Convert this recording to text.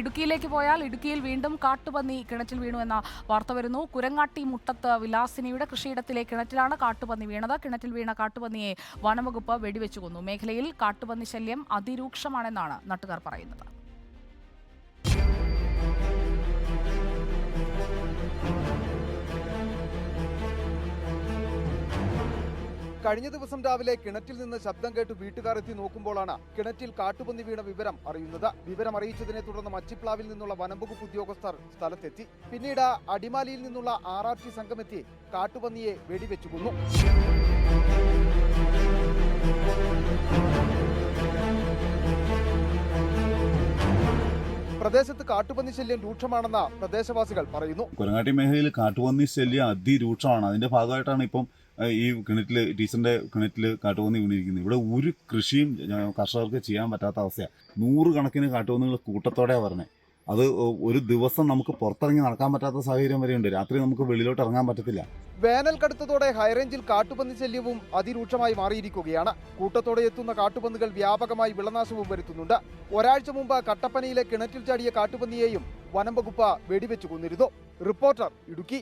ഇടുക്കിയിലേക്ക് പോയാൽ ഇടുക്കിയിൽ വീണ്ടും കാട്ടുപന്നി കിണറ്റിൽ വീണു എന്ന വാർത്ത വരുന്നു. കുരങ്ങാട്ടി മുട്ടത്ത് വിലാസിനിയുടെ കൃഷിയിടത്തിലെ കിണറ്റിലാണ് കാട്ടുപന്നി വീണത്. കിണറ്റിൽ വീണ കാട്ടുപന്നിയെ വനംവകുപ്പ് വെടിവെച്ചു കൊന്നു. മേഖലയിൽ കാട്ടുപന്നി ശല്യം അതിരൂക്ഷമാണെന്നാണ് നാട്ടുകാർ പറയുന്നത്. കഴിഞ്ഞ ദിവസം രാവിലെ കിണറ്റിൽ നിന്ന് ശബ്ദം കേട്ട് വീട്ടുകാരെത്തി നോക്കുമ്പോഴാണ് കിണറ്റിൽ കാട്ടുപന്നി വീണ വിവരം അറിയുന്നത്. വിവരം അറിയിച്ചതിനെ തുടർന്ന് മച്ചിപ്ലാവിൽ നിന്നുള്ള വനംവകുപ്പ് ഉദ്യോഗസ്ഥർ സ്ഥലത്തെത്തി. പിന്നീട് അടിമാലിയിൽ നിന്നുള്ള ആർ ആർ ടി സംഘമെത്തി കാട്ടുപന്നിയെ വെടിവെച്ചു കൊന്നു. പ്രദേശത്ത് കാട്ടുപന്നി ശല്യം രൂക്ഷമാണെന്ന് പ്രദേശവാസികൾ പറയുന്നു. കുരങ്ങാട്ടി മേഖലയിൽ കാട്ടുപന്നി ശല്യം അതിരൂക്ഷമാണ്. അതിന്റെ ഭാഗമായിട്ടാണ് ഇപ്പം ഈ കിണറ്റിൽ ടീച്ചറിന്റെ കിണറ്റിൽ കാട്ടുപന്നി വീണിരിക്കുന്നത്. ഇവിടെ ഒരു കൃഷിയും കർഷകർക്ക് ചെയ്യാൻ പറ്റാത്ത അവസ്ഥയാണ് നൂറുകണക്കിന് കാട്ടുപന്നികൾ കൂട്ടത്തോടെയാണ് പറഞ്ഞത് അത് ഒരു ദിവസം നമുക്ക് പുറത്തിറങ്ങി നടക്കാൻ പറ്റാത്ത സാഹചര്യം വരെയുണ്ട്. രാത്രി നമുക്ക് വെളിയിലോട്ട് ഇറങ്ങാൻ പറ്റത്തില്ല. വേനൽ കടുത്തതോടെ ഹൈറേഞ്ചിൽ കാട്ടുപന്നി ശല്യവും അതിരൂക്ഷമായി മാറിയിരിക്കുകയാണ്. കൂട്ടത്തോടെ എത്തുന്ന കാട്ടുപന്നികൾ വ്യാപകമായി വിളനാശവും വരുത്തുന്നുണ്ട്. ഒരാഴ്ച മുമ്പ് കട്ടപ്പനയിലെ കിണറ്റിൽ ചാടിയ കാട്ടുപന്നിയെയും വനം വകുപ്പ് വെടിവെച്ചു കൊന്നിരുന്നു. റിപ്പോർട്ടർ ഇടുക്കി.